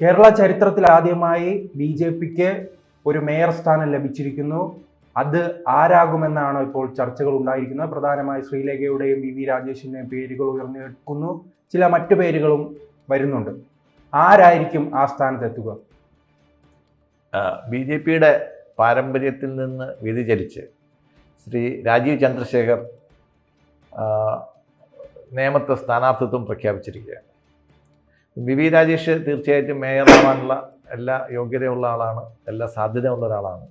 കേരള ചരിത്രത്തിൽ ആദ്യമായി B J പിക്ക് ഒരു മേയർ സ്ഥാനം ലഭിച്ചിരിക്കുന്നു. അത് ആരാകുമെന്നാണ് ഇപ്പോൾ ചർച്ചകൾ ഉണ്ടായിരിക്കുന്നത്. പ്രധാനമായി ശ്രീലേഖയുടെയും വി വി രാജേഷിന്റെയും പേരുകൾ ഉയർന്നു കേൾക്കുന്നു ചില മറ്റു പേരുകളും വരുന്നുണ്ട്. ആരായിരിക്കും ആ സ്ഥാനത്തെത്തുക? ബി ജെ പിയുടെ പാരമ്പര്യത്തിൽ നിന്ന് വ്യതിചലിച്ച് ശ്രീ രാജീവ് ചന്ദ്രശേഖർ നിയമത്തെ സ്ഥാനാർത്ഥിത്വം പ്രഖ്യാപിച്ചിരിക്കുകയാണ്. വി വി രാജേഷ് തീർച്ചയായിട്ടും മേയറാവാനുള്ള എല്ലാ യോഗ്യതയുള്ള ആളാണ് എല്ലാ സാധ്യതയുള്ള ഒരാളാണ്.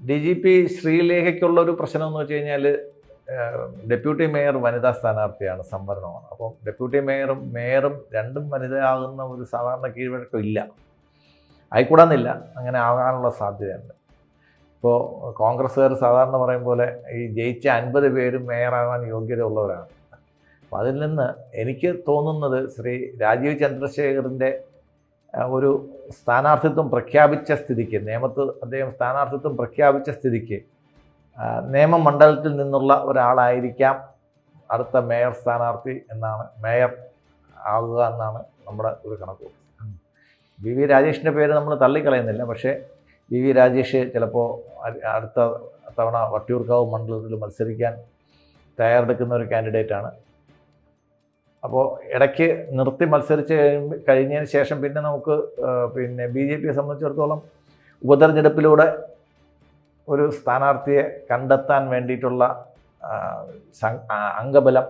ഡി ജി പി ശ്രീലേഖയ്ക്കുള്ള ഒരു പ്രശ്നം എന്ന് വെച്ച് കഴിഞ്ഞാൽ ഡെപ്യൂട്ടി മേയർ വനിതാ സ്ഥാനാർത്ഥിയാണ് സംവരണമാണ്. അപ്പോൾ ഡെപ്യൂട്ടി മേയറും മേയറും രണ്ടും വനിതയാകുന്ന ഒരു സാധാരണ കീഴ്വഴക്കം ഇല്ല. ആയിക്കൂടാന്നില്ല അങ്ങനെ ആകാനുള്ള സാധ്യതയുണ്ട്. ഇപ്പോൾ കോൺഗ്രസ്സുകാർ സാധാരണ പറയും പോലെ ഈ ജയിച്ച അൻപത് പേരും മേയറാകാൻ യോഗ്യതയുള്ളവരാണ്. അപ്പോൾ അതിൽ നിന്ന് എനിക്ക് തോന്നുന്നത് ശ്രീ രാജീവ് ചന്ദ്രശേഖറിന്റെ ഒരു സ്ഥാനാർത്ഥിത്വം പ്രഖ്യാപിച്ച സ്ഥിതിക്ക് നിയമത്ത് അദ്ദേഹം സ്ഥാനാർത്ഥിത്വം പ്രഖ്യാപിച്ച സ്ഥിതിക്ക് നിയമമണ്ഡലത്തിൽ നിന്നുള്ള ഒരാളായിരിക്കാം അടുത്ത മേയർ സ്ഥാനാർത്ഥി എന്നാണ് മേയർ ആകുക എന്നാണ് നമ്മുടെ ഒരു കണക്ക്. വി വി രാജേഷിന്റെ പേര് നമ്മൾ തള്ളിക്കളയുന്നില്ല പക്ഷേ വി വി രാജേഷ് ചിലപ്പോൾ അടുത്ത തവണ വട്ടിയൂർക്കാവ് മണ്ഡലത്തിൽ മത്സരിക്കാൻ തയ്യാറെടുക്കുന്ന ഒരു കാൻഡിഡേറ്റാണ് അപ്പോൾ ഇടയ്ക്ക് നിർത്തി മത്സരിച്ച് കഴിഞ്ഞതിന് ശേഷം പിന്നെ നമുക്ക് പിന്നെ ബി ജെ പിയെ സംബന്ധിച്ചിടത്തോളം ഉപതെരഞ്ഞെടുപ്പിലൂടെ ഒരു സ്ഥാനാർത്ഥിയെ കണ്ടെത്താൻ വേണ്ടിയിട്ടുള്ള അംഗബലം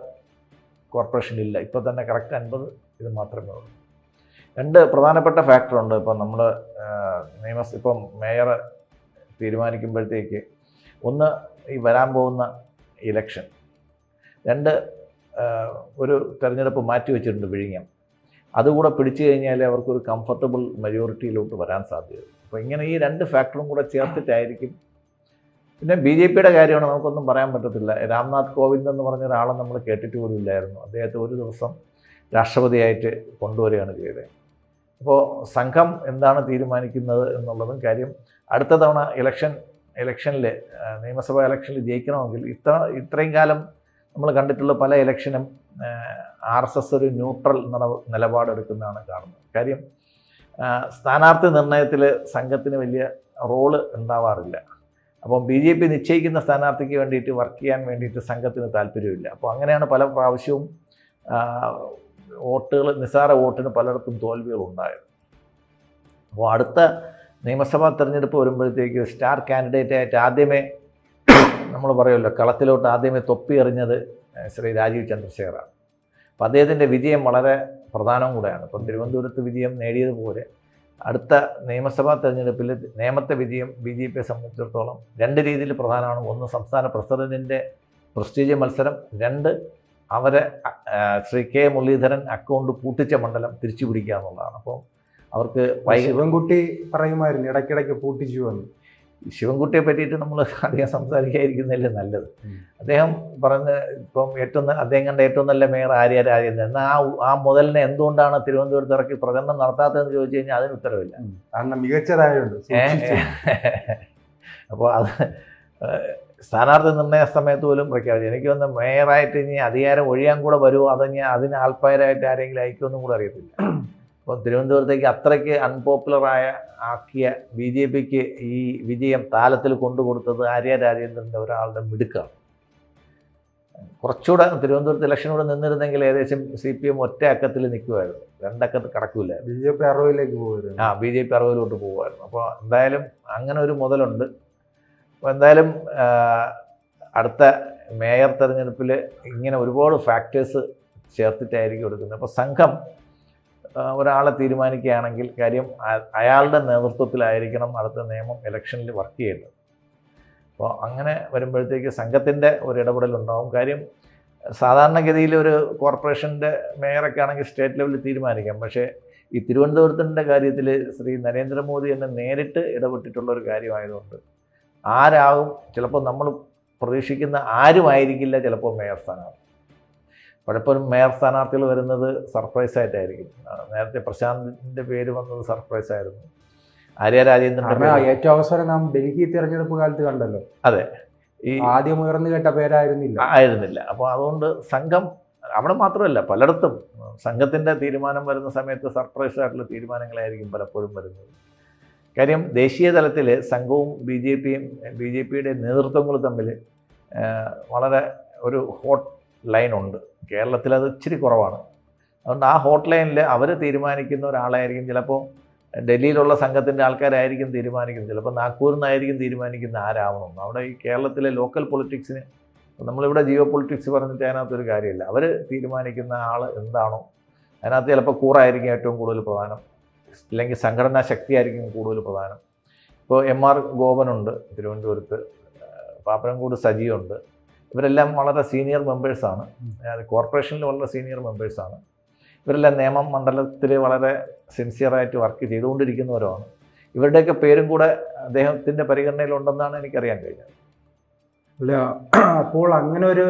കോർപ്പറേഷനില്ല ഇപ്പോൾ തന്നെ കറക്റ്റ് അൻപത് ഇത് മാത്രമേ ഉള്ളൂ. രണ്ട് പ്രധാനപ്പെട്ട ഫാക്ടറുണ്ട് ഇപ്പം നമ്മൾ നിയമസ് ഇപ്പം മേയർ തീരുമാനിക്കുമ്പോഴത്തേക്ക്. ഒന്ന് ഈ വരാൻ പോകുന്ന ഇലക്ഷൻ. രണ്ട് ഒരു തെരഞ്ഞെടുപ്പ് മാറ്റി വെച്ചിട്ടുണ്ട് വിഴിഞ്ഞം. അതുകൂടെ പിടിച്ചു കഴിഞ്ഞാൽ അവർക്കൊരു കംഫർട്ടബിൾ മെജോറിറ്റിയിലോട്ട് വരാൻ സാധ്യത അപ്പോൾ ഇങ്ങനെ ഈ രണ്ട് ഫാക്ടറും കൂടെ ചേർത്തിട്ടായിരിക്കും. പിന്നെ ബി ജെ പിയുടെ കാര്യമാണ് നമുക്കൊന്നും പറയാൻ പറ്റത്തില്ല. രാംനാഥ് കോവിന്ദ് എന്ന് പറഞ്ഞ ഒരാളെ നമ്മൾ കേട്ടിട്ട് പോലും ഇല്ലായിരുന്നു. അദ്ദേഹത്തെ ഒരു ദിവസം രാഷ്ട്രപതിയായിട്ട് കൊണ്ടുവരികയാണ് ചെയ്തത്. അപ്പോൾ സംഘം എന്താണ് തീരുമാനിക്കുന്നത് എന്നുള്ളതും കാര്യം അടുത്ത തവണ ഇലക്ഷൻ ഇലക്ഷനിൽ നിയമസഭാ ഇലക്ഷനിൽ ജയിക്കണമെങ്കിൽ ഇത്ര ഇത്രയും കാലം നമ്മൾ കണ്ടിട്ടുള്ള പല ഇലക്ഷനും ആർ എസ് എസ് ഒരു ന്യൂട്രൽ നിലപാടെടുക്കുന്നതാണ് കാണുന്നത്. കാര്യം സ്ഥാനാർത്ഥി നിർണയത്തിൽ സംഘത്തിന് വലിയ റോൾ ഉണ്ടാവാറില്ല. അപ്പം ബി ജെ പി നിശ്ചയിക്കുന്ന സ്ഥാനാർത്ഥിക്ക് വേണ്ടിയിട്ട് വർക്ക് ചെയ്യാൻ വേണ്ടിയിട്ട് സംഘത്തിന് താല്പര്യമില്ല. അപ്പോൾ അങ്ങനെയാണ് പല പ്രാവശ്യവും വോട്ടുകൾ നിസ്സാര വോട്ടിന് പലയിടത്തും തോൽവികൾ ഉണ്ടായത്. അപ്പോൾ അടുത്ത നിയമസഭാ തെരഞ്ഞെടുപ്പ് വരുമ്പോഴത്തേക്ക് സ്റ്റാർ കാൻഡിഡേറ്റ് ആയിട്ട് ആദ്യമേ നമ്മൾ പറയുമല്ലോ കളത്തിലോട്ട് ആദ്യമേ തൊപ്പി എറിഞ്ഞത് ശ്രീ രാജീവ് ചന്ദ്രശേഖറാണ്. അപ്പം അദ്ദേഹത്തിന്റെ വിജയം വളരെ പ്രധാനവും കൂടെയാണ്. ഇപ്പം തിരുവനന്തപുരത്ത് വിജയം നേടിയതുപോലെ അടുത്ത നിയമസഭാ തെരഞ്ഞെടുപ്പിൽ നിയമത്തെ വിജയം ബി ജെ പിയെ സംബന്ധിച്ചിടത്തോളം രണ്ട് രീതിയിൽ പ്രധാനമാണ്. ഒന്ന് സംസ്ഥാന പ്രസിഡന്റിന്റെ പ്രസ്റ്റീജ് മത്സരം രണ്ട് അവരെ ശ്രീ കെ മുരളീധരൻ അക്കൗണ്ട് പൂട്ടിച്ച മണ്ഡലം തിരിച്ചു പിടിക്കുക എന്നുള്ളതാണ്. അപ്പോൾ അവർക്ക് ശിവൻകുട്ടി പറയുമായിരുന്നു ഇടയ്ക്കിടയ്ക്ക് പൂട്ടിച്ചു വന്നു ശിവൻകുട്ടിയെ പറ്റിയിട്ട് നമ്മൾ അധികം സംസാരിക്കാതിരിക്കുന്നതല്ലേ നല്ലത്. അദ്ദേഹം പറഞ്ഞ ഇപ്പം ഏറ്റവും അദ്ദേഹം കണ്ട ഏറ്റവും നല്ല മേയർ ആര്യ രാജേന്ദ്രൻ എന്നാൽ ആ ആ മുതലിനെ എന്തുകൊണ്ടാണ് തിരുവനന്തപുരത്ത് ഇറക്കി പ്രചരണം നടത്താത്തതെന്ന് ചോദിച്ചു കഴിഞ്ഞാൽ അതിന് ഉത്തരവില്ല. കാരണം മികച്ചതായുണ്ട് അപ്പോൾ അത് സ്ഥാനാർത്ഥി നിർണയ സമയത്ത് പോലും പ്രഖ്യാപിച്ചു. എനിക്ക് വന്ന് മേയറായിട്ട് ഇനി അധികാരം ഒഴിയാൻ കൂടെ വരുമോ? അതോ അതിന് ആൽപ്പായരായിട്ട് ആരെങ്കിലും അയക്കുമെന്നും കൂടെ അറിയത്തില്ല. അപ്പോൾ തിരുവനന്തപുരത്തേക്ക് അത്രയ്ക്ക് അൺപോപ്പുലറായ ആക്കിയ ബി ജെ പിക്ക് ഈ വിജയം താലത്തിൽ കൊണ്ടുകൊടുത്തത് ആര്യ രാജേന്ദ്രന്റെ ഒരാളുടെ മിടുക്കാണ്. കുറച്ചുകൂടെ തിരുവനന്തപുരത്ത് ഇലക്ഷൻ കൂടെ നിന്നിരുന്നെങ്കിൽ ഏകദേശം സി പി എം ഒറ്റ അക്കത്തിൽ നിൽക്കുമായിരുന്നു. രണ്ടക്കത്ത് കടക്കില്ല ബി ജെ പി അറുപതിലേക്ക് പോകുമായിരുന്നു ആ ബി ജെ പി അറുപതിലോട്ട് പോകുമായിരുന്നു അപ്പോൾ എന്തായാലും അങ്ങനെ ഒരു മുതലുണ്ട്. അപ്പോൾ എന്തായാലും അടുത്ത മേയർ തെരഞ്ഞെടുപ്പിൽ ഇങ്ങനെ ഒരുപാട് ഫാക്ടേഴ്സ് ചേർത്തിട്ടായിരിക്കും എടുക്കുന്നത്. അപ്പോൾ സംഘം ഒരാളെ തീരുമാനിക്കുകയാണെങ്കിൽ കാര്യം അയാളുടെ നേതൃത്വത്തിലായിരിക്കണം അടുത്ത നിയമം ഇലക്ഷനിൽ വർക്ക് ചെയ്യേണ്ടത്. അപ്പോൾ അങ്ങനെ വരുമ്പോഴത്തേക്ക് സംഘത്തിന്റെ ഒരു ഇടപെടലുണ്ടാവും കാര്യം സാധാരണഗതിയിൽ ഒരു കോർപ്പറേഷന്റെ മേയറൊക്കെ ആണെങ്കിൽ സ്റ്റേറ്റ് ലെവലിൽ തീരുമാനിക്കാം. പക്ഷേ ഈ തിരുവനന്തപുരത്തിന്റെ കാര്യത്തിൽ ശ്രീ നരേന്ദ്രമോദി തന്നെ നേരിട്ട് ഇടപെട്ടിട്ടുള്ള ഒരു കാര്യമായതുകൊണ്ട് ആരാകും ചിലപ്പോൾ നമ്മൾ പ്രതീക്ഷിക്കുന്ന ആരുമായിരിക്കില്ല ചിലപ്പോൾ മേയർ സ്ഥാനാർത്ഥി. പലപ്പോഴും മേയർ സ്ഥാനാർത്ഥികൾ വരുന്നത് സർപ്രൈസ് ആയിട്ടായിരിക്കും. നേരത്തെ പ്രശാന്തിന്റെ പേര് വന്നത് സർപ്രൈസ് ആയിരുന്നു. ആര്യ രാജേന്ദ്രന്റെ ഏറ്റവും അവസരം നാം ഡൽഹി തിരഞ്ഞെടുപ്പ് കാലത്ത് കണ്ടല്ലോ. അതെ. ഈ ആദ്യം ഉയർന്നു കേട്ട പേരായിരുന്നില്ല. ആയിരുന്നില്ല. അപ്പോൾ അതുകൊണ്ട് സംഘം അവിടെ മാത്രമല്ല പലയിടത്തും സംഘത്തിന്റെ തീരുമാനം വരുന്ന സമയത്ത് സർപ്രൈസ് ആയിട്ടുള്ള തീരുമാനങ്ങളായിരിക്കും പലപ്പോഴും വരുന്നത്. കാര്യം ദേശീയ തലത്തിൽ സംഘവും ബി ജെ പിയും ബി ജെ പിയുടെ നേതൃത്വങ്ങളും തമ്മിൽ വളരെ ഒരു ഹോട്ട് ലൈനുണ്ട്. കേരളത്തിൽ അത് ഇച്ചിരി കുറവാണ്. അതുകൊണ്ട് ആ ഹോട്ട് ലൈനിൽ അവർ തീരുമാനിക്കുന്ന ഒരാളായിരിക്കും ചിലപ്പോൾ ഡൽഹിയിലുള്ള സംഘത്തിന്റെ ആൾക്കാരായിരിക്കും തീരുമാനിക്കുന്നത്. ചിലപ്പോൾ നാഗ്പൂരിൽ നിന്നായിരിക്കും തീരുമാനിക്കുന്ന ആരാവണം. അവിടെ ഈ കേരളത്തിലെ ലോക്കൽ പൊളിറ്റിക്സിന് നമ്മളിവിടെ ജിയോ പൊളിറ്റിക്സ് പറഞ്ഞിട്ട് അതിനകത്തൊരു കാര്യമില്ല. അവർ തീരുമാനിക്കുന്ന ആൾ എന്താണോ അതിനകത്ത് ചിലപ്പോൾ കൂറായിരിക്കും ഏറ്റവും കൂടുതൽ പ്രധാനം. അല്ലെങ്കിൽ സംഘടനാ ശക്തിയായിരിക്കും കൂടുതൽ പ്രധാനം. ഇപ്പോൾ എം ആർ ഗോപനുണ്ട് തിരുവനന്തപുരത്ത്. പാപ്പനംകൂട് സജിയുണ്ട് ഇവരെല്ലാം വളരെ സീനിയർ മെമ്പേഴ്സാണ് കോർപ്പറേഷനിൽ വളരെ സീനിയർ മെമ്പേഴ്സാണ് ഇവരെല്ലാം നിയമം മണ്ഡലത്തിൽ വളരെ സിൻസിയറായിട്ട് വർക്ക് ചെയ്തുകൊണ്ടിരിക്കുന്നവരുമാണ്. ഇവരുടെയൊക്കെ പേരും കൂടെ അദ്ദേഹത്തിന്റെ പരിഗണനയിലുണ്ടെന്നാണ് എനിക്കറിയാൻ കഴിഞ്ഞത്. അല്ല അപ്പോൾ അങ്ങനെ ഒരു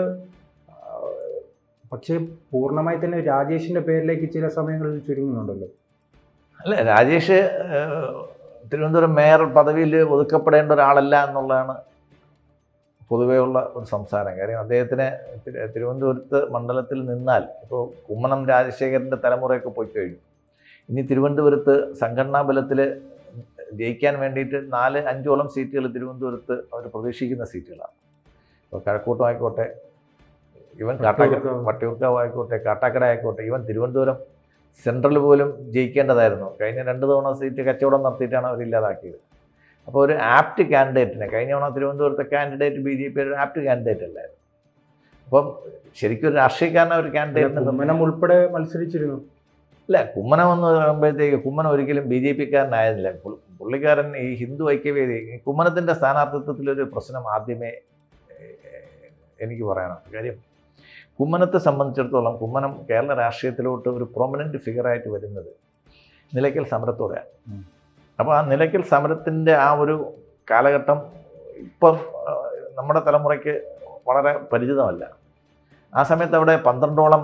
പക്ഷേ പൂർണമായി തന്നെ രാജേഷിന്റെ പേരിലേക്ക് ചില സമയങ്ങളിൽ ചുരുങ്ങുന്നുണ്ടല്ലോ. അല്ല രാജേഷ് തിരുവനന്തപുരം മേയർ പദവിയിൽ ഒതുക്കപ്പെടേണ്ട ഒരാളല്ല എന്നുള്ളതാണ് പൊതുവെയുള്ള ഒരു സംസാരം. കാര്യം അദ്ദേഹത്തിന് തിരു- തിരുവനന്തപുരത്ത് മണ്ഡലത്തിൽ നിന്നാൽ ഇപ്പോൾ കുമ്മനം രാജശേഖരന്റെ തലമുറയൊക്കെ പോയി കഴിഞ്ഞു. ഇനി തിരുവനന്തപുരത്ത് സംഘടനാ ബലത്തിൽ ജയിക്കാൻ വേണ്ടിയിട്ട് നാല് അഞ്ചോളം സീറ്റുകൾ തിരുവനന്തപുരത്ത് അവർ പ്രതീക്ഷിക്കുന്ന സീറ്റുകളാണ്. ഇപ്പോൾ കഴക്കൂട്ടം ആയിക്കോട്ടെ ഇവൻ കാട്ടാക്കട വട്ടിയൂർക്കാവ്. വട്ടിയൂർക്കാവ് ആയിക്കോട്ടെ കാട്ടാക്കട ആയിക്കോട്ടെ ഇവൻ തിരുവനന്തപുരം സെൻട്രൽ പോലും ജയിക്കേണ്ടതായിരുന്നു. കഴിഞ്ഞ രണ്ട് തവണ സീറ്റ് കച്ചവടം നടത്തിയിട്ടാണ് അവർ ഇല്ലാതാക്കിയത് അപ്പോൾ ഒരു ആപ്റ്റ് കാൻഡിഡേറ്റിനെ കഴിഞ്ഞ തവണ തിരുവനന്തപുരത്തെ കാൻഡിഡേറ്റ് ബി ജെ പി ഒരു ആപ്റ്റ് കാൻഡിഡേറ്റ് അല്ലായിരുന്നു. അപ്പം ശരിക്കും ഒരു രാഷ്ട്രീയക്കാരനെ ഒരു അല്ല, കാൻഡിഡേറ്റിന് കുമ്മനം ഉൾപ്പെടെ മത്സരിച്ചിരുന്നു. ഇല്ല കുമ്മനം എന്ന് പറയുമ്പോഴത്തേക്ക് കുമ്മനം ഒരിക്കലും ബി ജെ പിക്കാരനായിരുന്നില്ല പുള്ളിക്കാരൻ ഈ ഹിന്ദു ഐക്യവേദി കുമ്മനത്തിന്റെ സ്ഥാനാർത്ഥിത്വത്തിലൊരു പ്രശ്നം ആദ്യമേ എനിക്ക് പറയണം കാര്യം കുമ്മനത്തെ സംബന്ധിച്ചിടത്തോളം കുമ്മനം കേരള രാഷ്ട്രീയത്തിലോട്ട് ഒരു പ്രൊമനന്റ് ഫിഗറായിട്ട് വരുന്നത് നിലയ്ക്കൽ സമരത്തോടെയാണ്. അപ്പോൾ ആ നിലയ്ക്കൽ സമരത്തിന്റെ ആ ഒരു കാലഘട്ടം ഇപ്പം നമ്മുടെ തലമുറയ്ക്ക് വളരെ പരിചിതമല്ല. ആ സമയത്ത് അവിടെ പന്ത്രണ്ടോളം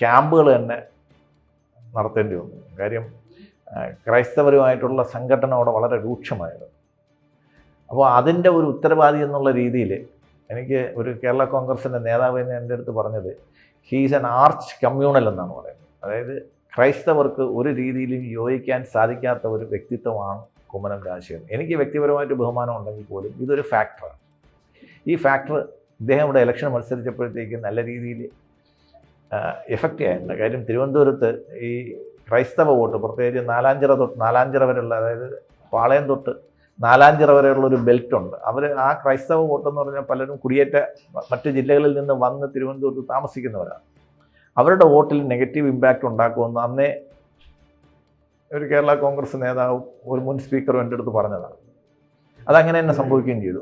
ക്യാമ്പുകൾ തന്നെ നടത്തേണ്ടി വന്നു. കാര്യം ക്രൈസ്തവരുമായിട്ടുള്ള സംഘടന അവിടെ വളരെ രൂക്ഷമായിരുന്നു. അപ്പോൾ അതിന്റെ ഒരു ഉത്തരവാദി എന്നുള്ള രീതിയിൽ എനിക്ക് ഒരു കേരള കോൺഗ്രസിന്റെ നേതാവ് തന്നെ എന്റെ അടുത്ത് പറഞ്ഞത് ഹീസ് ആൻ ആർച്ച് കമ്മ്യൂണൽ എന്നാണ് പറയുന്നത്. അതായത് ക്രൈസ്തവർക്ക് ഒരു രീതിയിലും യോജിക്കാൻ സാധിക്കാത്ത ഒരു വ്യക്തിത്വമാണ് കുമ്മനം രാജശേഖരൻ. എനിക്ക് വ്യക്തിപരമായിട്ട് ബഹുമാനം ഉണ്ടെങ്കിൽ പോലും ഇതൊരു ഫാക്ടറാണ് ഈ ഫാക്ടർ ഇദ്ദേഹം ഇവിടെ ഇലക്ഷൻ മത്സരിച്ചപ്പോഴത്തേക്ക് നല്ല രീതിയിൽ എഫക്റ്റ് ചെയ്യാനുണ്ട് കാര്യം തിരുവനന്തപുരത്ത് ഈ ക്രൈസ്തവ വോട്ട് പ്രത്യേകിച്ച് നാലാഞ്ചിറ തൊട്ട് നാലാഞ്ചിറ വരെയുള്ള അതായത് പാളയം തൊട്ട് നാലാഞ്ചിറ വരെയുള്ള ഒരു ബെൽറ്റ് ഉണ്ട്. അവർ ആ ക്രൈസ്തവ വോട്ടെന്ന് പറഞ്ഞാൽ പലരും കുടിയേറ്റ മറ്റ് ജില്ലകളിൽ നിന്ന് വന്ന് തിരുവനന്തപുരത്ത് താമസിക്കുന്നവരാണ്. അവരുടെ വോട്ടിൽ നെഗറ്റീവ് ഇമ്പാക്റ്റ് ഉണ്ടാക്കുമെന്ന് അന്നേ ഒരു കേരള കോൺഗ്രസ് നേതാവും ഒരു മുൻ സ്പീക്കറും എന്റെ അടുത്ത് പറഞ്ഞതാണ്. അതങ്ങനെ തന്നെ സംഭവിക്കുകയും ചെയ്തു.